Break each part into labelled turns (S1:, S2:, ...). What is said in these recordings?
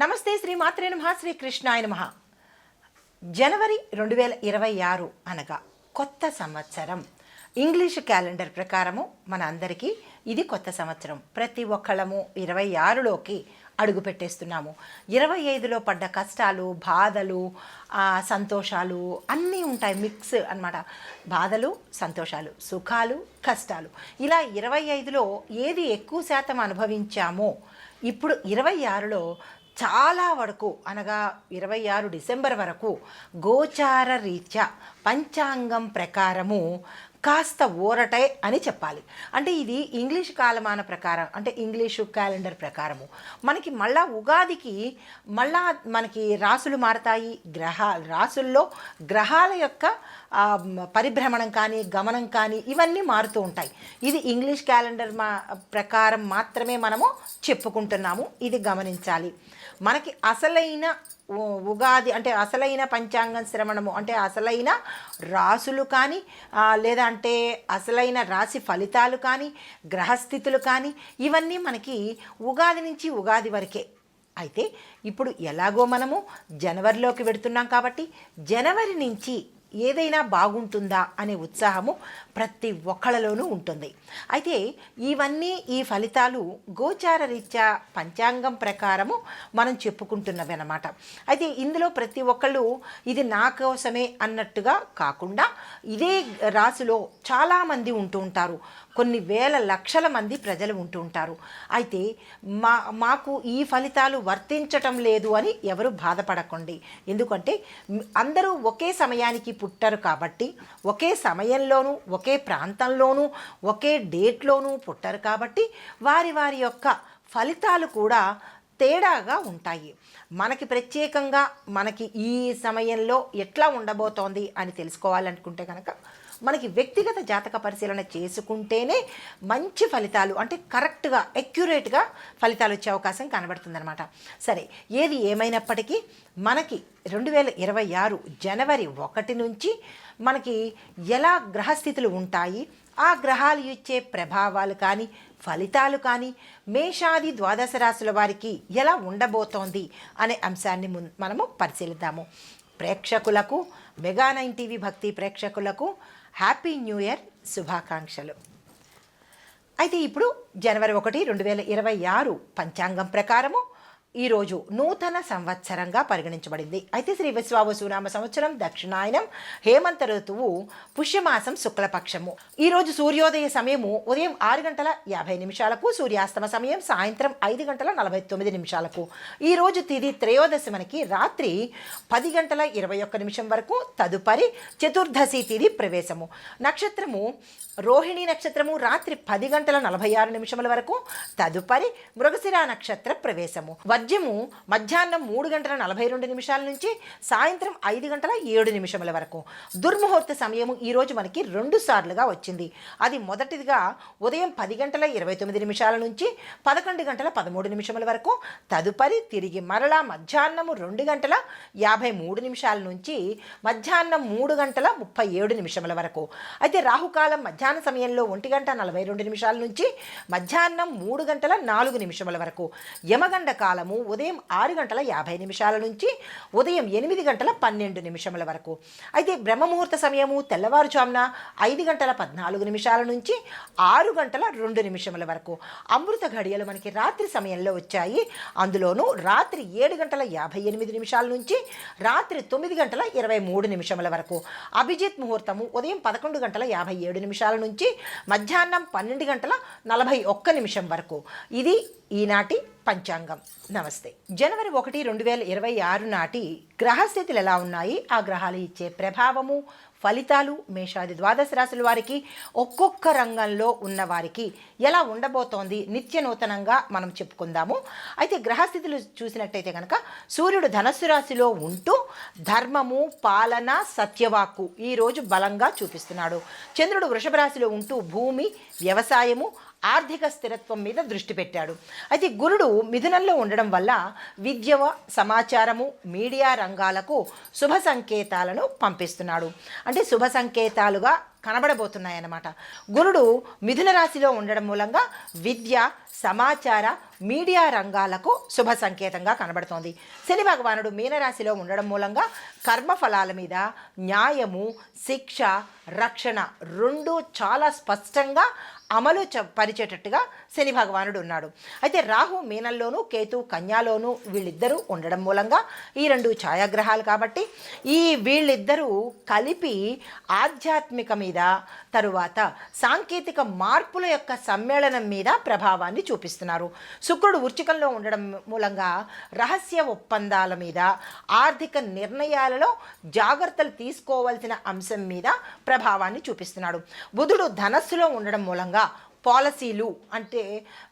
S1: నమస్తే శ్రీ మాత్రే నమ శ్రీ కృష్ణాయ నమ. జనవరి రెండు వేల ఇరవై ఆరు అనగా కొత్త సంవత్సరం. ఇంగ్లీష్ క్యాలెండర్ ప్రకారము మన అందరికీ ఇది కొత్త సంవత్సరం. ప్రతి ఒక్కళ్ళము ఇరవై ఆరులోకి అడుగు పెట్టేస్తున్నాము. ఇరవై ఐదులో పడ్డ కష్టాలు బాధలు సంతోషాలు అన్నీ ఉంటాయి మిక్స్ అన్నమాట. బాధలు సంతోషాలు సుఖాలు కష్టాలు. ఇలా ఇరవై ఐదులో ఏది ఎక్కువ శాతం అనుభవించామో ఇప్పుడు ఇరవై ఆరులో చాలా వరకు అనగా ఇరవై ఆరు డిసెంబర్ వరకు గోచార రీత్యా పంచాంగం ప్రకారము కాస్త ఊరటే అని చెప్పాలి. అంటే ఇది ఇంగ్లీష్ కాలమాన ప్రకారం అంటే ఇంగ్లీషు క్యాలెండర్ ప్రకారము. మనకి మళ్ళా ఉగాదికి మళ్ళా మనకి రాసులు మారతాయి. గ్రహ రాసుల్లో గ్రహాల యొక్క పరిభ్రమణం కానీ గమనం కానీ ఇవన్నీ మారుతూ ఉంటాయి. ఇది ఇంగ్లీష్ క్యాలెండర్ మా ప్రకారం మాత్రమే మనము చెప్పుకుంటున్నాము. ఇది గమనించాలి. మనకి అసలైన ఉగాది అంటే అసలైన పంచాంగం శ్రవణము అంటే అసలైన రాసులు కానీ లేదా అంటే అసలైన రాశి ఫలితాలు కానీ గ్రహస్థితులు కానీ ఇవన్నీ మనకి ఉగాది నుంచి ఉగాది వరకే. అయితే ఇప్పుడు ఎలాగో మనము జనవరిలోకి వెడుతున్నాం కాబట్టి జనవరి నుంచి ఏదైనా బాగుంటుందా అనే ఉత్సాహము ప్రతి ఒక్కళ్ళలోనూ ఉంటుంది. అయితే ఇవన్నీ ఈ ఫలితాలు గోచార రీత్యా పంచాంగం ప్రకారము మనం చెప్పుకుంటున్నవి అన్నమాట అయితే ఇందులో ప్రతి ఒక్కళ్ళు ఇది నా కోసమే అన్నట్టుగా కాకుండా ఇదే రాశిలో చాలామంది ఉంటూ ఉంటారు. కొన్ని వేల లక్షల మంది ప్రజలు ఉంటూ ఉంటారు. అయితే మా మాకు ఈ ఫలితాలు వర్తించటం లేదు అని ఎవరు బాధపడకండి. ఎందుకంటే అందరూ ఒకే సమయానికి పుట్టరు కాబట్టి ఒకే సమయంలోనూ ఒకే ప్రాంతంలోనూ ఒకే డేట్లోనూ పుట్టరు కాబట్టి వారి వారి యొక్క ఫలితాలు కూడా తేడాగా ఉంటాయి. మనకి ప్రత్యేకంగా మనకి ఈ సమయంలో ఎట్లా ఉండబోతోంది అని తెలుసుకోవాలనుకుంటే కనుక మనకి వ్యక్తిగత జాతక పరిశీలన చేసుకుంటేనే మంచి ఫలితాలు అంటే కరెక్ట్గా అక్యురేట్గా ఫలితాలు వచ్చే అవకాశం కనబడుతుందన్నమాట. సరే ఏది ఏమైనప్పటికీ మనకి రెండు వేల ఇరవై ఆరు జనవరి ఒకటి నుంచి మనకి ఎలా గ్రహస్థితులు ఉంటాయి ఆ గ్రహాలు ఇచ్చే ప్రభావాలు కానీ ఫలితాలు కానీ మేషాది ద్వాదశ రాశుల వారికి ఎలా ఉండబోతోంది అనే అంశాన్ని మున్ మనము పరిశీలిద్దాము. ప్రేక్షకులకు మెగా నైన్ టీవీ భక్తి ప్రేక్షకులకు హ్యాపీ న్యూ ఇయర్ శుభాకాంక్షలు. అయితే ఇప్పుడు జనవరి ఒకటి రెండు వేల ఇరవై ఆరు పంచాంగం ప్రకారము ఈరోజు నూతన సంవత్సరంగా పరిగణించబడింది. అయితే శ్రీ విశ్వావసునామ సంవత్సరం దక్షిణాయనం హేమంత ఋతువు పుష్యమాసం శుక్లపక్షము. ఈరోజు సూర్యోదయ సమయము ఉదయం ఆరు గంటల యాభై నిమిషాలకు సూర్యాస్తమ సమయం సాయంత్రం ఐదు గంటల నలభై తొమ్మిది నిమిషాలకు. ఈరోజు తిది త్రయోదశి మనకి రాత్రి పది గంటల ఇరవై ఒక్క నిమిషం వరకు తదుపరి చతుర్దశి తిది ప్రవేశము. నక్షత్రము రోహిణి నక్షత్రము రాత్రి పది గంటల నలభై ఆరు నిమిషముల వరకు తదుపరి మృగశిరా నక్షత్ర ప్రవేశము. మద్యము మధ్యాహ్నం మూడు గంటల నలభై రెండు నిమిషాల నుంచి సాయంత్రం ఐదు గంటల ఏడు నిమిషముల వరకు. దుర్ముహూర్త సమయము ఈరోజు మనకి రెండు సార్లుగా వచ్చింది. అది మొదటిదిగా ఉదయం పది గంటల ఇరవై తొమ్మిది నిమిషాల నుంచి పదకొండు గంటల పదమూడు నిమిషముల వరకు తదుపరి తిరిగి మరలా మధ్యాహ్నము రెండు గంటల యాభై మూడు నిమిషాల నుంచి మధ్యాహ్నం మూడు గంటల ముప్పై ఏడు నిమిషముల వరకు. అయితే రాహుకాలం మధ్యాహ్న సమయంలో ఒంటి గంట నలభై రెండు నిమిషాల నుంచి మధ్యాహ్నం మూడు గంటల నాలుగు నిమిషముల వరకు. యమగండ కాలం కాలము ఉదయం ఆరు గంటల యాభై నిమిషాల నుంచి ఉదయం ఎనిమిది గంటల పన్నెండు నిమిషముల వరకు. అయితే బ్రహ్మముహూర్త సమయము తెల్లవారుజామున ఐదు గంటల పద్నాలుగు నిమిషాల నుంచి ఆరు గంటల రెండు నిమిషముల వరకు. అమృత ఘడియలు మనకి రాత్రి సమయంలో వచ్చాయి. అందులోనూ రాత్రి ఏడు గంటల యాభై ఎనిమిది నిమిషాల నుంచి రాత్రి తొమ్మిది గంటల ఇరవై మూడు నిమిషముల వరకు. అభిజిత్ ముహూర్తము ఉదయం పదకొండు గంటల యాభై ఏడు నిమిషాల నుంచి మధ్యాహ్నం పన్నెండు గంటల నలభై ఒక్క నిమిషం వరకు. ఇది ఈనాటి పంచాంగం. నమస్తే. జనవరి ఒకటి రెండు వేల ఇరవై ఆరు నాటి గ్రహస్థితులు ఎలా ఉన్నాయి? ఆ గ్రహాలు ఇచ్చే ప్రభావము ఫలితాలు మేషాది ద్వాదశ రాశుల వారికి ఒక్కొక్క రంగంలో ఉన్న వారికి ఎలా ఉండబోతోంది? నిత్య నూతనంగా మనం చెప్పుకుందాము. అయితే గ్రహస్థితులు చూసినట్టయితే కనుక సూర్యుడు ధనస్సు రాశిలో ఉంటూ ధర్మము పాలన సత్యవాక్కు ఈరోజు బలంగా చూపిస్తున్నాడు. చంద్రుడు వృషభ రాశిలో ఉంటూ భూమి వ్యవసాయము ఆర్థిక స్థిరత్వం మీద దృష్టి పెట్టాడు. అయితే గురుడు మిథునంలో ఉండడం వల్ల విద్య సమాచారము మీడియా రంగాలకు శుభ సంకేతాలను పంపిస్తున్నాడు. అంటే శుభ సంకేతాలుగా కనబడబోతున్నాయి అన్నమాట గురుడు మిథున రాశిలో ఉండడం మూలంగా విద్య సమాచార మీడియా రంగాలకు శుభ సంకేతంగా కనబడుతోంది. శని భగవానుడు మీనరాశిలో ఉండడం మూలంగా కర్మఫలాల మీద న్యాయము శిక్ష రక్షణ రెండు చాలా స్పష్టంగా అమలు చ పరిచేటట్టుగా శని భగవానుడు ఉన్నాడు. అయితే రాహు మీనంలోను కేతు కన్యాలోను వీళ్ళిద్దరూ ఉండడం మూలంగా ఈ రెండు ఛాయాగ్రహాలు కాబట్టి ఈ వీళ్ళిద్దరూ కలిపి ఆధ్యాత్మిక మీద తరువాత సాంకేతిక మార్పుల యొక్క సమ్మేళనం మీద ప్రభావాన్ని చూపిస్తున్నారు. శుక్రుడు వృచ్చికంలో ఉండడం మూలంగా రహస్య ఒప్పందాల మీద ఆర్థిక నిర్ణయాలలో జాగ్రత్తలు తీసుకోవాల్సిన అంశం మీద ప్రభావాన్ని చూపిస్తున్నాడు. బుధుడు ధనస్సులో ఉండడం మూలంగా పాలసీలు అంటే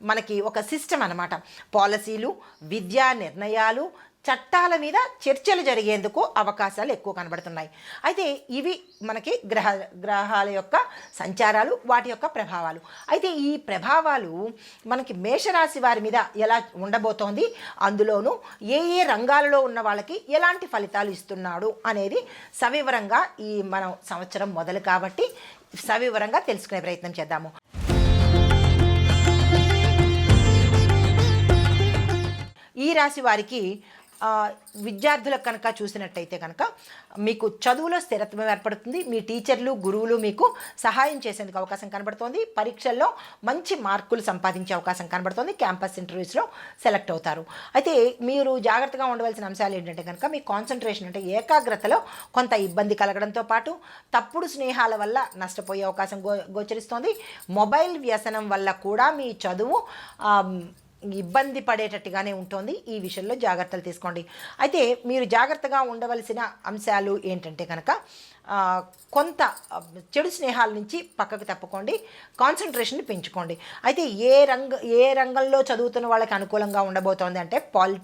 S1: మనకి ఒక సిస్టమ్ అనమాట పాలసీలు విద్యా నిర్ణయాలు చట్టాల మీద చర్చలు జరిగేందుకు అవకాశాలు ఎక్కువ కనబడుతున్నాయి. అయితే ఇవి మనకి గ్రహ గ్రహాల యొక్క సంచారాలు వాటి యొక్క ప్రభావాలు. అయితే ఈ ప్రభావాలు మనకి మేషరాశి వారి మీద ఎలా ఉండబోతోంది? అందులోనూ ఏ ఏ రంగాలలో ఉన్న వాళ్ళకి ఎలాంటి ఫలితాలు ఇస్తున్నాడు అనేది సవివరంగా ఈ మనం సంవత్సరం మొదలు కాబట్టి సవివరంగా తెలుసుకునే ప్రయత్నం చేద్దాము. ఈ రాశి వారికి విద్యార్థులకు కనుక చూసినట్టయితే కనుక మీకు చదువులో స్థిరత్వం ఏర్పడుతుంది. మీ టీచర్లు గురువులు మీకు సహాయం చేసేందుకు అవకాశం కనబడుతోంది. పరీక్షల్లో మంచి మార్కులు సంపాదించే అవకాశం కనబడుతోంది. క్యాంపస్ ఇంటర్వ్యూస్లో సెలెక్ట్ అవుతారు. అయితే మీరు జాగ్రత్తగా ఉండవలసిన అంశాలు ఏంటంటే కనుక మీ కాన్సన్ట్రేషన్ అంటే ఏకాగ్రతలో కొంత ఇబ్బంది కలగడంతో పాటు తప్పుడు స్నేహాల వల్ల నష్టపోయే అవకాశం గో గోచరిస్తోంది. మొబైల్ వ్యసనం వల్ల కూడా మీ చదువు ఇబ్బంది పడేటట్టుగానే ఉంటుంది. ఈ విషయంలో జాగ్రత్తలు తీసుకోండి. అయితే మీరు జాగ్రత్తగా ఉండవలసిన అంశాలు ఏంటంటే కనుక కొంత చెడు స్నేహాల నుంచి పక్కకు తప్పుకోండి. కాన్సన్ట్రేషన్ పెంచుకోండి. అయితే ఏ రంగ ఏ రంగంలో చదువుతున్న వాళ్ళకి అనుకూలంగా ఉండబోతోంది అంటే poli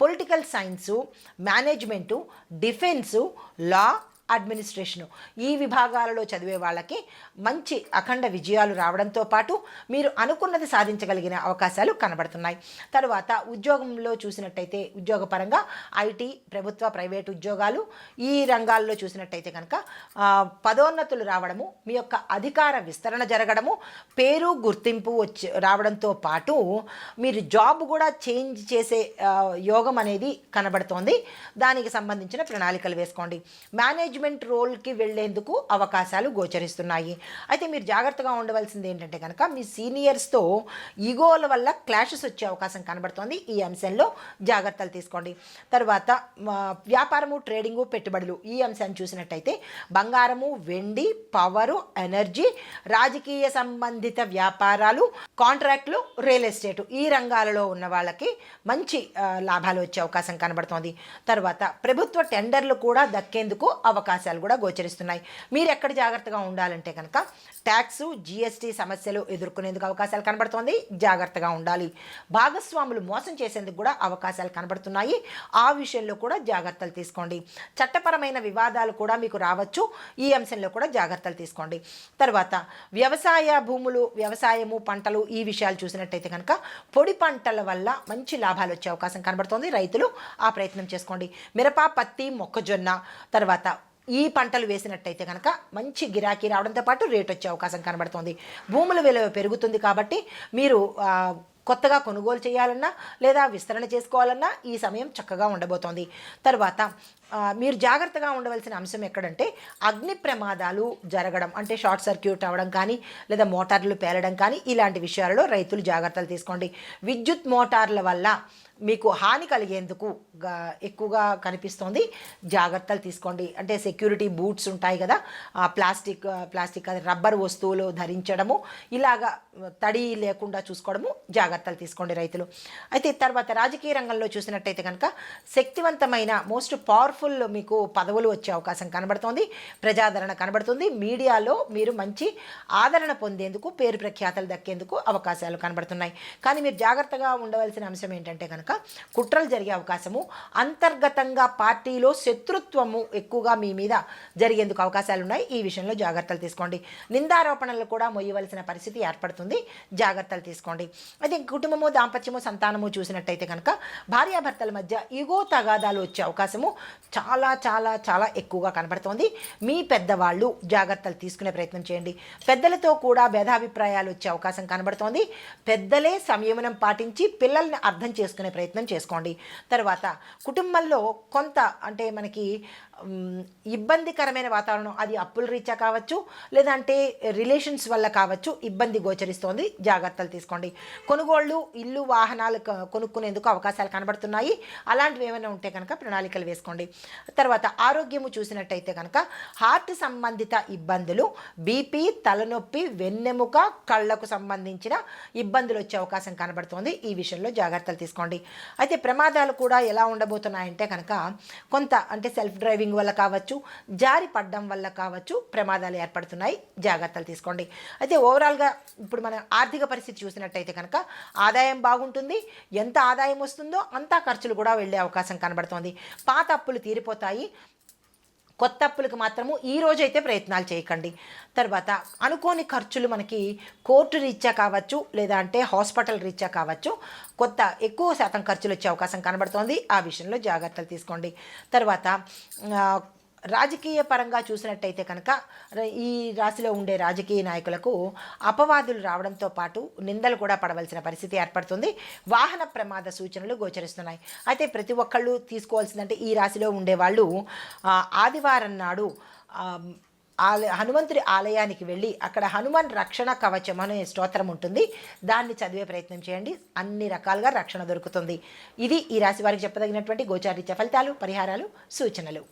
S1: political science management defence law administration. ఈ విభాగాలలో చదివే వాళ్ళకి మంచి అఖండ విజయాలు రావడంతో పాటు మీరు అనుకున్నది సాధించగలిగిన అవకాశాలు కనబడుతున్నాయి. తర్వాత ఉద్యోగంలో చూసినట్టయితే ఉద్యోగపరంగా ఐటీ ప్రభుత్వ ప్రైవేట్ ఉద్యోగాలు ఈ రంగాల్లో చూసినట్టయితే కనుక పదోన్నతులు రావడము మీ యొక్క అధికార విస్తరణ జరగడము పేరు గుర్తింపు వచ్చి రావడంతో పాటు మీరు జాబ్ కూడా చేంజ్ చేసే యోగం అనేది కనబడుతోంది. దానికి సంబంధించిన ప్రణాళికలు వేసుకోండి. మేనేజ్ మేనేజ్మెంట్ రోల్కి వెళ్ళేందుకు అవకాశాలు గోచరిస్తున్నాయి. అయితే మీరు జాగ్రత్తగా ఉండవలసింది ఏంటంటే కనుక మీ సీనియర్స్తో ఈగోల వల్ల క్లాషెస్ వచ్చే అవకాశం కనబడుతోంది. ఈ అంశంలో జాగ్రత్తలు తీసుకోండి. తర్వాత వ్యాపారము ట్రేడింగు పెట్టుబడులు ఈ అంశాన్ని చూసినట్టయితే బంగారము వెండి పవరు ఎనర్జీ రాజకీయ సంబంధిత వ్యాపారాలు కాంట్రాక్ట్లు రియల్ ఎస్టేట్ ఈ రంగాలలో ఉన్న వాళ్ళకి మంచి లాభాలు వచ్చే అవకాశం కనబడుతోంది. తర్వాత ప్రభుత్వ టెండర్లు కూడా దక్కేందుకు అవకాశం అవకాశాలు కూడా గోచరిస్తున్నాయి. మీరు ఎక్కడ జాగ్రత్తగా ఉండాలంటే కనుక ట్యాక్స్ జిఎస్టీ సమస్యలు ఎదుర్కొనేందుకు అవకాశాలు కనబడుతోంది. జాగ్రత్తగా ఉండాలి. భాగస్వాములు మోసం చేసేందుకు కూడా అవకాశాలు కనబడుతున్నాయి. ఆ విషయంలో కూడా జాగ్రత్తలు తీసుకోండి. చట్టపరమైన వివాదాలు కూడా మీకు రావచ్చు. ఈ అంశంలో కూడా జాగ్రత్తలు తీసుకోండి. తర్వాత వ్యవసాయ భూములు వ్యవసాయము పంటలు ఈ విషయాలు చూసినట్టయితే కనుక పొడి పంటల వల్ల మంచి లాభాలు వచ్చే అవకాశం కనబడుతోంది. రైతులు ఆ ప్రయత్నం చేసుకోండి. మిరప పత్తి మొక్కజొన్న తర్వాత ఈ పంటలు వేసినట్టయితే కనుక మంచి గిరాకీ రావడంతో పాటు రేట్ వచ్చే అవకాశం కనబడుతుంది. భూముల విలువ పెరుగుతుంది కాబట్టి మీరు కొత్తగా కొనుగోలు చేయాలన్నా లేదా విస్తరణ చేసుకోవాలన్నా ఈ సమయం చక్కగా ఉండబోతోంది. తర్వాత మీరు జాగ్రత్తగా ఉండవలసిన అంశం ఎక్కడంటే అగ్ని ప్రమాదాలు జరగడం అంటే షార్ట్ సర్క్యూట్ అవ్వడం కానీ లేదా మోటార్లు పేలడం కానీ ఇలాంటి విషయాలలో రైతులు జాగ్రత్తలు తీసుకోండి. విద్యుత్ మోటార్ల వల్ల మీకు హాని కలిగేందుకు ఎక్కువగా కనిపిస్తోంది. జాగ్రత్తలు తీసుకోండి. అంటే సెక్యూరిటీ బూట్స్ ఉంటాయి కదా ఆ ప్లాస్టిక్ ప్లాస్టిక్ అది రబ్బర్ వస్తువులు ధరించడము ఇలాగా తడి లేకుండా చూసుకోవడము జాగ్రత్తలు తీసుకోండి రైతులు. అయితే తర్వాత రాజకీయ రంగంలో చూసినట్టయితే కనుక శక్తివంతమైన మోస్ట్ పవర్ఫుల్ మీకు పదవులు వచ్చే అవకాశం కనబడుతోంది. ప్రజాదరణ కనబడుతుంది. మీడియాలో మీరు మంచి ఆదరణ పొందేందుకు పేరు ప్రఖ్యాతలు దక్కేందుకు అవకాశాలు కనబడుతున్నాయి. కానీ మీరు జాగ్రత్తగా ఉండవలసిన అంశం ఏంటంటే కనుక కనుక కుట్రలు జరిగే అవకాశము అంతర్గతంగా పార్టీలో శత్రుత్వము ఎక్కువగా మీ మీద జరిగేందుకు అవకాశాలు ఉన్నాయి ఈ విషయంలో జాగ్రత్తలు తీసుకోండి. నిందారోపణలు కూడా మొయ్యవలసిన పరిస్థితి ఏర్పడుతుంది. జాగ్రత్తలు తీసుకోండి. అయితే కుటుంబము దాంపత్యము సంతానము చూసినట్టయితే కనుక భార్యాభర్తల మధ్య ఈగో తగాదాలు వచ్చే అవకాశము చాలా చాలా చాలా ఎక్కువగా కనబడుతోంది. మీ పెద్దవాళ్ళు జాగ్రత్తలు తీసుకునే ప్రయత్నం చేయండి. పెద్దలతో కూడా భేదాభిప్రాయాలు వచ్చే అవకాశం కనబడుతోంది. పెద్దలే సంయమనం పాటించి పిల్లల్ని అర్థం చేసుకునే ప్రయత్నం చేసుకోండి. తర్వాత కుటుంబంలో కొంత అంటే మనకి ఇబ్బందికరమైన వాతావరణం అది అప్పుల రీత్యా కావచ్చు లేదంటే రిలేషన్స్ వల్ల కావచ్చు ఇబ్బంది గోచరిస్తోంది. జాగ్రత్తలు తీసుకోండి. కొనుగోళ్ళు ఇల్లు వాహనాలు కొనుక్కునేందుకు అవకాశాలు కనబడుతున్నాయి. అలాంటివి ఏమైనా ఉంటే కనుక ప్రణాళికలు వేసుకోండి. తర్వాత ఆరోగ్యము చూసినట్టయితే కనుక హార్ట్ సంబంధిత ఇబ్బందులు బీపీ తలనొప్పి వెన్నెముక కళ్ళకు సంబంధించిన ఇబ్బందులు వచ్చే అవకాశం కనబడుతోంది. ఈ విషయంలో జాగ్రత్తలు తీసుకోండి. అయితే ప్రమాదాలు కూడా ఎలా ఉండబోతున్నాయంటే కనుక కొంత అంటే సెల్ఫ్ డ్రైవింగ్ వల్ల కావచ్చు జారి పడడం వల్ల కావచ్చు ప్రమాదాలు ఏర్పడుతున్నాయి. జాగ్రత్తలు తీసుకోండి. అయితే ఓవరాల్గా ఇప్పుడు మన ఆర్థిక పరిస్థితి చూసినట్టయితే కనుక ఆదాయం బాగుంటుంది. ఎంత ఆదాయం వస్తుందో అంతా ఖర్చులు కూడా వెళ్ళే అవకాశం కనబడుతోంది. పాత అప్పులు తీరిపోతాయి. కొత్త అప్పులకు మాత్రము ఈ రోజైతే ప్రయత్నాలు చేయకండి. తర్వాత అనుకోని ఖర్చులు మనకి కోర్టు రీత్యా కావచ్చు లేదా అంటే హాస్పిటల్ రీత్యా కావచ్చు కొత్త ఎక్కువ శాతం ఖర్చులు వచ్చే అవకాశం కనబడుతోంది. ఆ విషయంలో జాగ్రత్తలు తీసుకోండి. తర్వాత రాజకీయ పరంగా చూసినట్టయితే కనుక ఈ రాశిలో ఉండే రాజకీయ నాయకులకు అపవాదులు రావడంతో పాటు నిందలు కూడా పడవలసిన పరిస్థితి ఏర్పడుతుంది. వాహన ప్రమాద సూచనలు గోచరిస్తున్నాయి. అయితే ప్రతి ఒక్కళ్ళు తీసుకోవాల్సిందంటే ఈ రాశిలో ఉండేవాళ్ళు ఆదివారం నాడు ఆలయ హనుమంతుడి ఆలయానికి వెళ్ళి అక్కడ హనుమాన్ రక్షణ కవచం అనే స్తోత్రం ఉంటుంది. దాన్ని చదివే ప్రయత్నం చేయండి. అన్ని రకాలుగా రక్షణ దొరుకుతుంది. ఇది ఈ రాశి వారికి చెప్పదగినటువంటి గోచారీత్య ఫలితాలు పరిహారాలు సూచనలు.